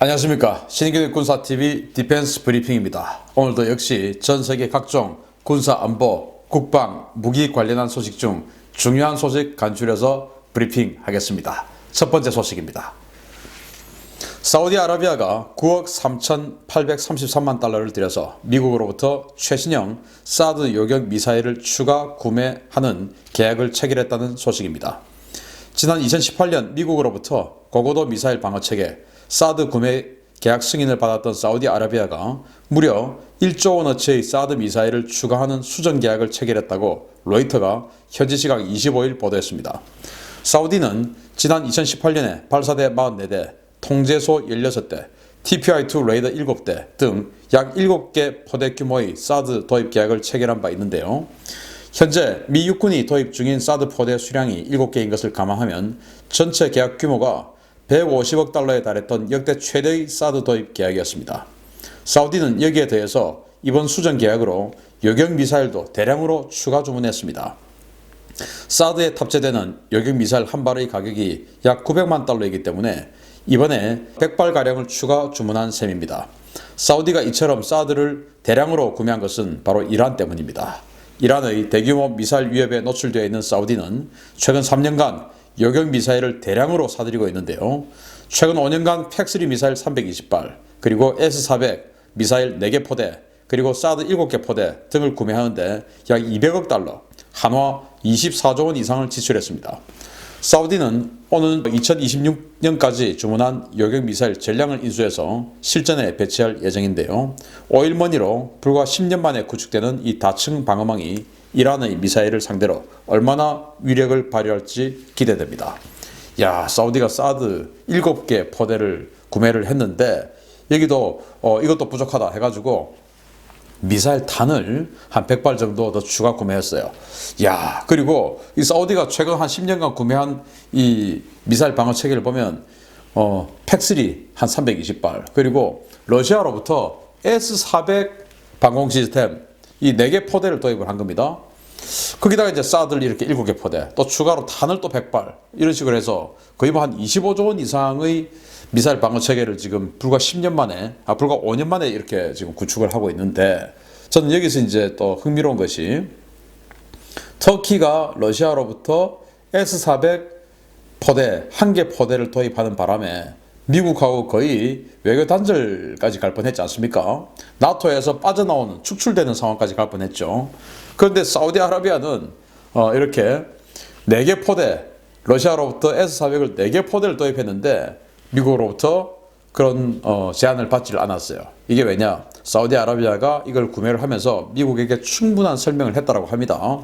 안녕하십니까 신인교육 군사TV 디펜스 브리핑입니다. 오늘도 역시 전 세계 각종 군사 안보, 국방, 무기 관련한 소식 중 중요한 소식 간추려서 브리핑하겠습니다. 첫 번째 소식입니다. 사우디아라비아가 9억 3,833만 달러를 들여서 미국으로부터 최신형 사드 요격 미사일을 추가 구매하는 계약을 체결했다는 소식입니다. 지난 2018년 미국으로부터 고고도 미사일 방어 체계 사드 구매 계약 승인을 받았던 사우디아라비아가 무려 1조 원어치의 사드 미사일을 추가하는 수정 계약을 체결했다고 로이터가 현지 시각 25일 보도했습니다. 사우디는 지난 2018년에 발사대 44대, 통제소 16대, TPI-2 레이더 7대 등 약 7개 포대 규모의 사드 도입 계약을 체결한 바 있는데요. 현재 미 육군이 도입 중인 사드 포대 수량이 7개인 것을 감안하면 전체 계약 규모가 150억 달러에 달했던 역대 최대의 사드 도입 계약이었습니다. 사우디는 여기에 더해서 이번 수정 계약으로 요격 미사일도 대량으로 추가 주문했습니다. 사드에 탑재되는 요격 미사일 한 발의 가격이 약 900만 달러이기 때문에 이번에 100발 가량을 추가 주문한 셈입니다. 사우디가 이처럼 사드를 대량으로 구매한 것은 바로 이란 때문입니다. 이란의 대규모 미사일 위협에 노출되어 있는 사우디는 최근 3년간 요격 미사일을 대량으로 사들이고 있는데요. 최근 5년간 팩3 미사일 320발, 그리고 S400 미사일 4개 포대, 그리고 사드 7개 포대 등을 구매하는데 약 200억 달러, 한화 24조 원 이상을 지출했습니다. 사우디는 오는 2026년까지 주문한 요격 미사일 전량을 인수해서 실전에 배치할 예정인데요. 5일 만이로 불과 10년 만에 구축되는 이 다층 방어망이 이란의 미사일을 상대로 얼마나 위력을 발휘할지 기대됩니다. 야, 사우디가 사드 7개 포대를 구매를 했는데 여기도 어, 이것도 부족하다 해가지고 미사일 탄을 한 100발 정도 더 추가 구매했어요. 야, 그리고 이 사우디가 최근 한 10년간 구매한 이 미사일 방어 체계를 보면 어, 팩3 한 320발, 그리고 러시아로부터 S400 방공 시스템 이 4개 포대를 도입을 한 겁니다. 거기다가 이제 사드를 이렇게 7개 포대, 또 추가로 탄을 또 100발, 이런 식으로 해서 거의 뭐 한 25조 원 이상의 미사일 방어 체계를 지금 불과 10년 만에, 아, 불과 5년 만에 이렇게 지금 구축을 하고 있는데, 저는 여기서 이제 또 흥미로운 것이, 터키가 러시아로부터 S400 포대, 한 개 포대를 도입하는 바람에 미국하고 거의 외교 단절까지 갈 뻔했지 않습니까? 나토에서 빠져나오는 축출되는 상황까지 갈 뻔했죠. 그런데 사우디아라비아는 어, 이렇게 4개 포대, 러시아로부터 S400을 4개 포대를 도입했는데 미국으로부터 그런 어, 제한을 받지를 않았어요. 이게 왜냐? 사우디아라비아가 이걸 구매를 하면서 미국에게 충분한 설명을 했다고 합니다.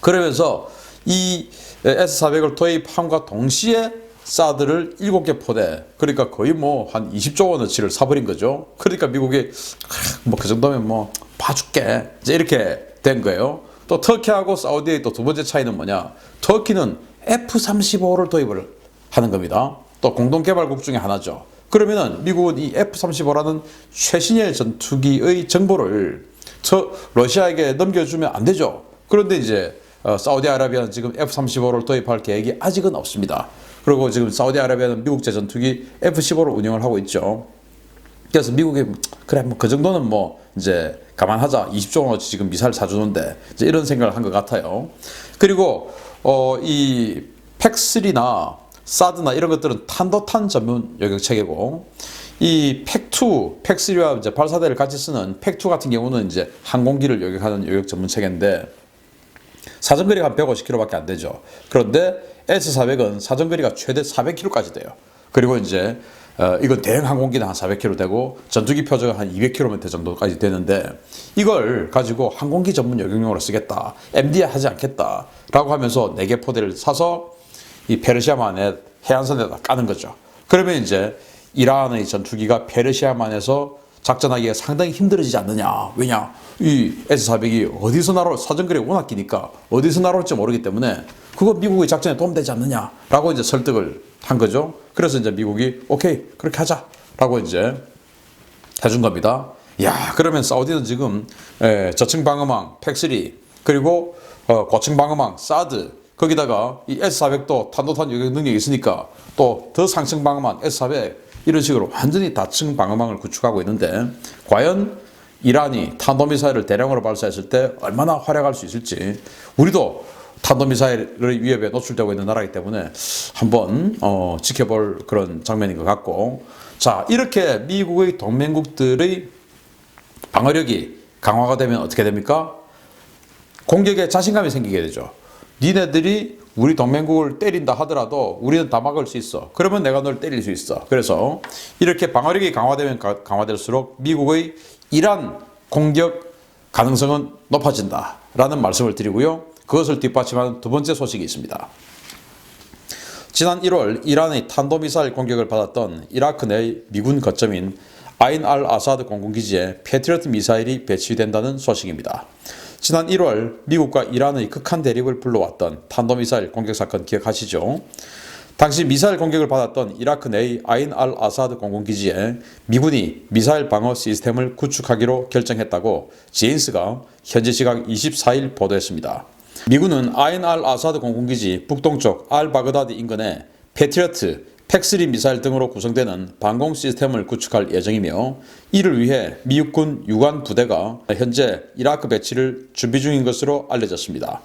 그러면서 이 S400을 도입함과 동시에 사드를 7개 포대 그러니까 거의 뭐 한 20조 원어치를 사버린 거죠. 그러니까 미국이 뭐 그 정도면 뭐 봐줄게 이제 이렇게 된 거예요. 또 터키하고 사우디의 또 두 번째 차이는 뭐냐? 터키는 F-35를 도입을 하는 겁니다. 또 공동 개발국 중에 하나죠. 그러면은 미국은 이 F-35라는 최신의 전투기의 정보를 저 러시아에게 넘겨주면 안 되죠. 그런데 이제 어, 사우디아라비아는 지금 F-35를 도입할 계획이 아직은 없습니다. 그리고 지금 사우디아라비아는 미국제 전투기 F-15를 운영을 하고 있죠. 그래서 미국이 그래 뭐 그 정도는 뭐 이제 감안하자 20조 원어치 지금 미사일 사주는데 이제 이런 생각을 한 것 같아요. 그리고 어 이 팩3나 사드나 이런 것들은 탄도탄 전문 요격 체계고 이 팩2, 팩3와 이제 발사대를 같이 쓰는 팩2 같은 경우는 이제 항공기를 요격하는 요격 전문 체계인데 사정거리가 한 150km밖에 안 되죠. 그런데 S400은 사정거리가 최대 400km까지 돼요. 그리고 이제 어, 이건 대형 항공기는 한 400km 되고 전투기 표적은 한 200km 정도까지 되는데 이걸 가지고 항공기 전문 요격용으로 쓰겠다. MD에 하지 않겠다. 라고 하면서 4개 포대를 사서 이 페르시아만의 해안선에다 까는 거죠. 그러면 이제 이란의 전투기가 페르시아만에서 작전하기가 상당히 힘들어지지 않느냐. 왜냐? 이 S400이 어디서 날아올, 사정거리 워낙 기니까 어디서 날아올지 모르기 때문에 그거 미국의 작전에 도움되지 않느냐라고 이제 설득을 한 거죠. 그래서 이제 미국이 오케이, 그렇게 하자. 라고 이제 해준 겁니다. 야, 그러면 사우디는 지금 에, 저층 방어망 팩3 그리고 어, 고층 방어망 사드 거기다가 이 S400도 탄도탄 요격 능력이 있으니까 또 더 상층 방어망 S400 이런 식으로 완전히 다층 방어망을 구축하고 있는데 과연 이란이 탄도미사일을 대량으로 발사했을 때 얼마나 활약할 수 있을지 우리도 탄도미사일의 위협에 노출되고 있는 나라이기 때문에 한번 어, 지켜볼 그런 장면인 것 같고 자 이렇게 미국의 동맹국들의 방어력이 강화가 되면 어떻게 됩니까? 공격에 자신감이 생기게 되죠. 니네들이 우리 동맹국을 때린다 하더라도 우리는 다 막을 수 있어. 그러면 내가 널 때릴 수 있어. 그래서 이렇게 방어력이 강화되면 가- 강화될수록 미국의 이란 공격 가능성은 높아진다. 라는 말씀을 드리고요. 그것을 뒷받침하는 두 번째 소식이 있습니다. 지난 1월 이란의 탄도미사일 공격을 받았던 이라크 내 미군 거점인 아인 알 아사드 공군기지에 패트리어트 미사일이 배치된다는 소식입니다. 지난 1월 미국과 이란의 극한 대립을 불러왔던 탄도미사일 공격 사건 기억하시죠? 당시 미사일 공격을 받았던 이라크 내의 아인 알 아사드 공군기지에 미군이 미사일 방어 시스템을 구축하기로 결정했다고 제인스가 현지 시각 24일 보도했습니다. 미군은 아인 알 아사드 공군기지 북동쪽 알 바그다드 인근에 패트리어트, 팩3 미사일 등으로 구성되는 방공 시스템을 구축할 예정이며 이를 위해 미육군 유관 부대가 현재 이라크 배치를 준비 중인 것으로 알려졌습니다.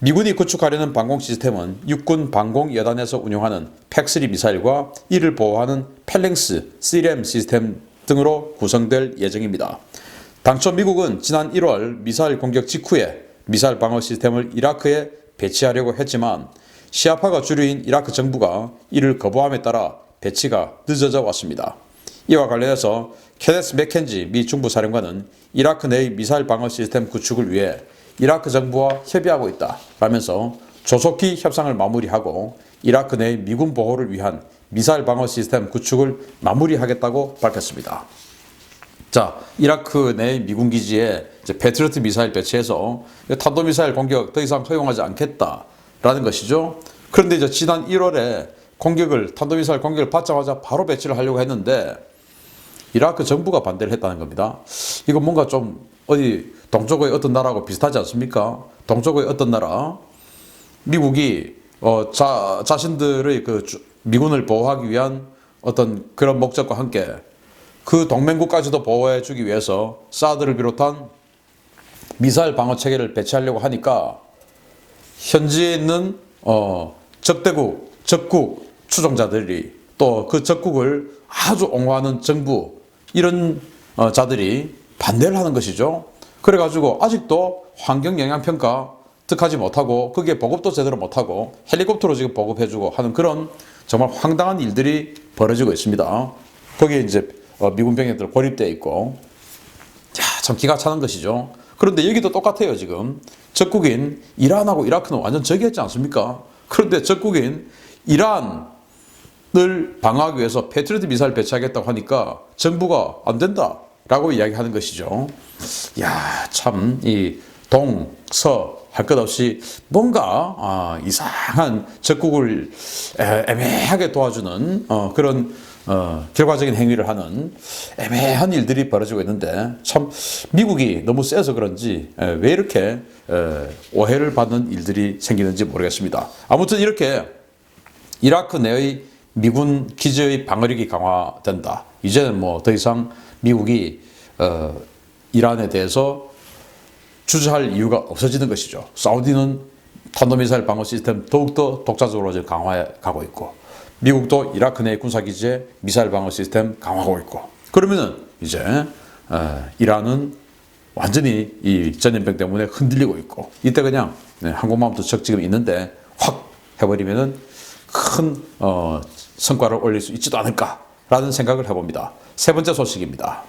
미군이 구축하려는 방공 시스템은 육군 방공 여단에서 운용하는 팩3 미사일과 이를 보호하는 펠랭스 CRM 시스템 등으로 구성될 예정입니다. 당초 미국은 지난 1월 미사일 공격 직후에 미사일 방어 시스템을 이라크에 배치하려고 했지만 시아파가 주류인 이라크 정부가 이를 거부함에 따라 배치가 늦어져 왔습니다. 이와 관련해서 케네스 맥켄지 미 중부 사령관은 이라크 내의 미사일 방어 시스템 구축을 위해 이라크 정부와 협의하고 있다 라면서 조속히 협상을 마무리하고 이라크 내의 미군 보호를 위한 미사일 방어 시스템 구축을 마무리하겠다고 밝혔습니다. 자, 이라크 내 미군 기지에 이제 패트리어트 미사일 배치해서 탄도 미사일 공격 더 이상 허용하지 않겠다 라는 것이죠. 그런데 이제 지난 1월에 공격을 탄도 미사일 공격을 받자마자 바로 배치를 하려고 했는데 이라크 정부가 반대를 했다는 겁니다. 이거 뭔가 좀 어디 동쪽의 어떤 나라하고 비슷하지 않습니까? 동쪽의 어떤 나라 미국이 어, 자, 자신들의 그 주- 미군을 보호하기 위한 어떤 그런 목적과 함께 그 동맹국까지도 보호해 주기 위해서 사드를 비롯한 미사일 방어 체계를 배치하려고 하니까 현지에 있는 어, 적대국, 적국 추종자들이 또 그 적국을 아주 옹호하는 정부 이런 어, 자들이 반대를 하는 것이죠. 그래가지고 아직도 환경 영향 평가 득하지 못하고 거기에 보급도 제대로 못하고 헬리콥터로 지금 보급해주고 하는 그런 정말 황당한 일들이 벌어지고 있습니다. 거기에 이제 어, 미군 병력들 고립되어 있고 야, 참 기가 차는 것이죠. 그런데 여기도 똑같아요, 지금. 적국인 이란하고 이라크는 완전 적이었지 않습니까? 그런데 적국인 이란을 방어하기 위해서 패트리어트 미사일 배치하겠다고 하니까 정부가 안 된다 라고 이야기하는 것이죠. 야, 참, 이 동, 서, 할 것 없이 뭔가 아, 이상한 적국을 에, 애매하게 도와주는 어, 그런 어, 결과적인 행위를 하는 애매한 일들이 벌어지고 있는데 참 미국이 너무 세서 그런지 에, 왜 이렇게 에, 오해를 받는 일들이 생기는지 모르겠습니다. 아무튼 이렇게 이라크 내의 미군 기지의 방어력이 강화된다. 이제는 뭐 더 이상 미국이 어, 이란에 대해서 주저할 이유가 없어지는 것이죠. 사우디는 탄도미사일 방어 시스템 더욱더 독자적으로 강화해 가고 있고 미국도 이라크 내 군사기지에 미사일 방어 시스템 강화하고 있고 그러면은 이제 어, 이란은 완전히 이 전염병 때문에 흔들리고 있고 이때 그냥 네, 항공모함도 적 지금 있는데 확 해버리면은 큰 어, 성과를 올릴 수 있지도 않을까라는 생각을 해봅니다. 세 번째 소식입니다.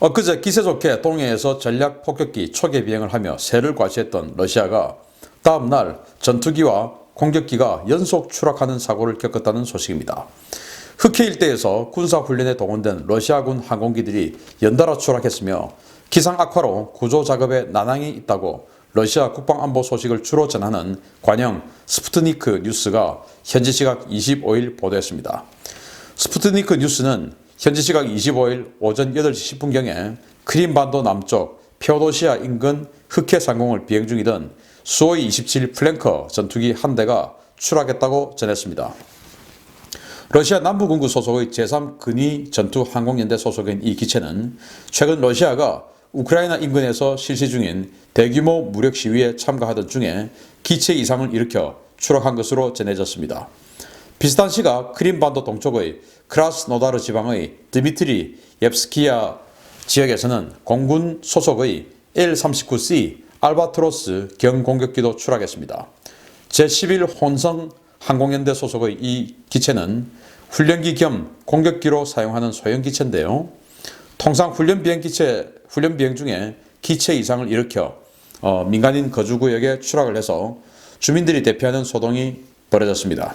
엊그제 기세 좋게 동해에서 전략 폭격기 초계 비행을 하며 세를 과시했던 러시아가 다음 날 전투기와 공격기가 연속 추락하는 사고를 겪었다는 소식입니다. 흑해 일대에서 군사 훈련에 동원된 러시아군 항공기들이 연달아 추락했으며 기상 악화로 구조 작업에 난항이 있다고 러시아 국방안보 소식을 주로 전하는 관영 스푸트니크 뉴스가 현지 시각 25일 보도했습니다. 스푸트니크 뉴스는 현지 시각 25일 오전 8시 10분경에 크림반도 남쪽 페오도시아 인근 흑해 상공을 비행 중이던 수호이 27 플랭커 전투기 한 대가 추락했다고 전했습니다. 러시아 남부군구 소속의 제3근위 전투 항공연대 소속인 이 기체는 최근 러시아가 우크라이나 인근에서 실시 중인 대규모 무력 시위에 참가하던 중에 기체 이상을 일으켜 추락한 것으로 전해졌습니다. 비슷한 시각 크림반도 동쪽의 크라스노다르 지방의 드미트리 옙스키야 지역에서는 공군 소속의 L-39C 알바트로스 경공격기도 추락했습니다. 제11 혼성 항공연대 소속의 이 기체는 훈련기 겸 공격기로 사용하는 소형 기체인데요. 통상 훈련 비행 기체 훈련 비행 중에 기체 이상을 일으켜 어, 민간인 거주 구역에 추락을 해서 주민들이 대피하는 소동이 벌어졌습니다.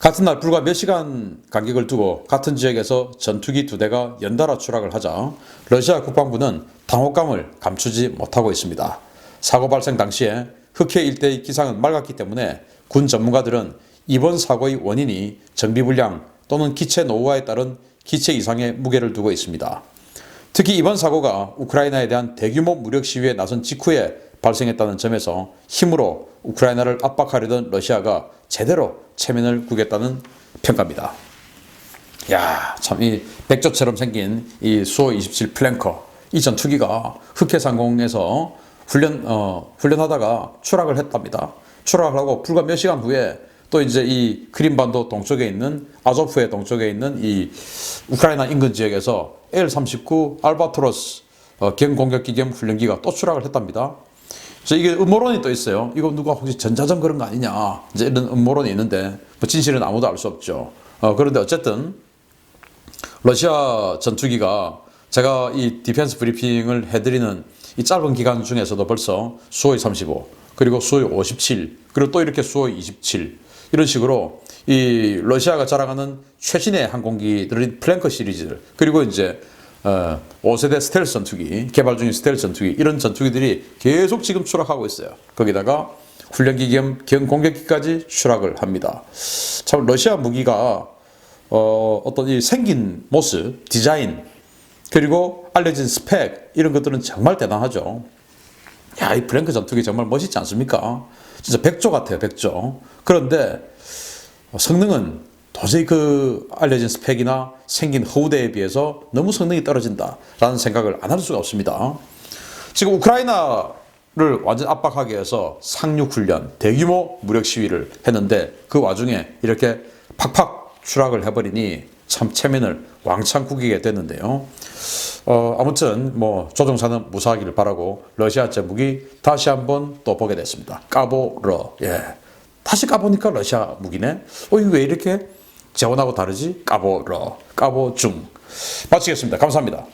같은 날 불과 몇 시간 간격을 두고 같은 지역에서 전투기 두 대가 연달아 추락을 하자 러시아 국방부는 당혹감을 감추지 못하고 있습니다. 사고 발생 당시에 흑해 일대의 기상은 맑았기 때문에 군 전문가들은 이번 사고의 원인이 정비 불량 또는 기체 노후화에 따른 기체 이상의 무게를 두고 있습니다. 특히 이번 사고가 우크라이나에 대한 대규모 무력 시위에 나선 직후에 발생했다는 점에서 힘으로 우크라이나를 압박하려던 러시아가 제대로 체면을 구겼다는 평가입니다. 야, 참 이 백조처럼 생긴 이 수호 27 플랭커 이 전투기가 흑해 상공에서 훈련 어, 훈련하다가 추락을 했답니다. 추락을 하고 불과 몇 시간 후에 또 이제 이 크림반도 동쪽에 있는 아조프의 동쪽에 있는 이 우크라이나 인근 지역에서 L-39 알바트로스 어, 경공격기 겸 훈련기가 또 추락을 했답니다. 그래서 이게 음모론이 또 있어요. 이거 누가 혹시 전자전 그런 거 아니냐. 이제 이런 음모론이 있는데 뭐 진실은 아무도 알 수 없죠. 어, 그런데 어쨌든 러시아 전투기가 제가 이 디펜스 브리핑을 해드리는 이 짧은 기간 중에서도 벌써 수호이 35 그리고 수호이 57 그리고 또 이렇게 수호이 27 이런 식으로 이 러시아가 자랑하는 최신의 항공기들인 플랭커 시리즈들 그리고 이제 어, 5세대 스텔스 전투기 개발 중인 스텔스 전투기 이런 전투기들이 계속 지금 추락하고 있어요. 거기다가 훈련기 겸 경공격기까지 추락을 합니다. 참 러시아 무기가 어, 어떤 이 생긴 모습, 디자인, 그리고 알려진 스펙, 이런 것들은 정말 대단하죠. 야, 이 블랭크 전투기 정말 멋있지 않습니까? 진짜 백조 같아요, 백조. 그런데 성능은 도저히 그 알려진 스펙이나 생긴 허우대에 비해서 너무 성능이 떨어진다라는 생각을 안 할 수가 없습니다. 지금 우크라이나를 완전 압박하기 위해서 상륙 훈련, 대규모 무력 시위를 했는데 그 와중에 이렇게 팍팍 추락을 해버리니 참 체면을 왕창 구기게 됐는데요. 어, 아무튼 뭐 조종사는 무사하기를 바라고 러시아 제목이 다시 한번 또 보게 됐습니다. 까보러 예. 다시 까보니까 러시아 무기네. 어 이거 왜 이렇게 재원하고 다르지? 까보러 까보중 마치겠습니다. 감사합니다.